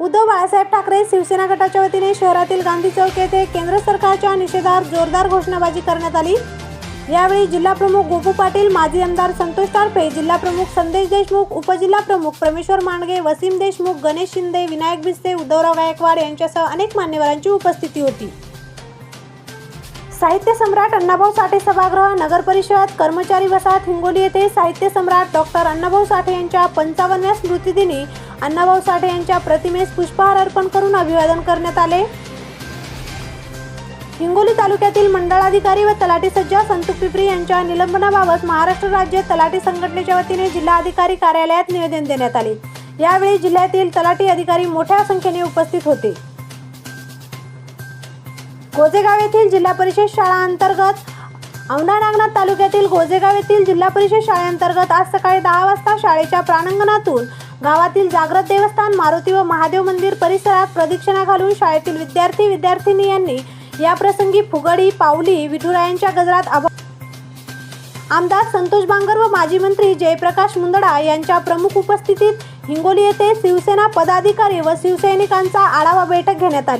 उद्धव बाळासाहेब ठाकरे शिवसेना गटाच्या वतीने शहरातील गांधी चौक येथे केंद्र सरकारच्या निषेधार जोरदार घोषणाबाजी करण्यात आली. यावेळी जिल्हा प्रमुख गोपू पाटील माजी आमदार संतोष टारफे जिल्हा प्रमुख संदेश देशमुख उपजिल्हा प्रमुख परमेश्वर मांडगे वसीम देशमुख गणेश शिंदे विनायक भिस्ते उद्धवराव गायकवाड यांच्यासह अनेक मान्यवरांची उपस्थिती होती. साहित्य सम्राट अण्णाभाऊ साठे सभागृह नगर परिषद कर्मचारी वसाहत हिंगोली येथे साहित्य सम्राट डॉक्टर अण्णाभाऊ साठे यांच्या पंचावन्नव्या स्मृतिदिनी अण्णाभाऊ साठे यांच्या प्रतिमेस पुष्पहार अर्पण करून अभिवादन करण्यात आले. हिंगोली तालुक्यातील मंडळाधिकारी व तलाठी सज्जा संतू पिपरी यांच्या निलंबनाबाबत महाराष्ट्र राज्य तलाठी संघटनेच्या वतीने जिल्हाधिकारी कार्यालयात निवेदन देण्यात आले. यावेळी जिल्ह्यातील तलाठी अधिकारी मोठ्या संख्येने उपस्थित होते. गोजेगाव येथील जिल्हा परिषद शाळा अंतर्गत औंढा नागनाथ तालुक्यातील गोजेगाव येथील जिल्हा परिषद शाळेअंतर्गत आज सकाळी दहा वाजता शाळेच्या प्रांगणातून गावातील जागृत देवस्थान मारुती व महादेव मंदिर परिसरात प्रदक्षिणा घालून शाळेतील विद्यार्थी विद्यार्थिनी यांनी या प्रसंगी फुगडी पावली विठुरायांच्या गजरात अभ आमदार संतोष बांगर व माजी मंत्री जयप्रकाश मुंदडा यांच्या प्रमुख उपस्थितीत हिंगोली येथे शिवसेना पदाधिकारी व शिवसैनिकांचा आढावा बैठक घेण्यात आली.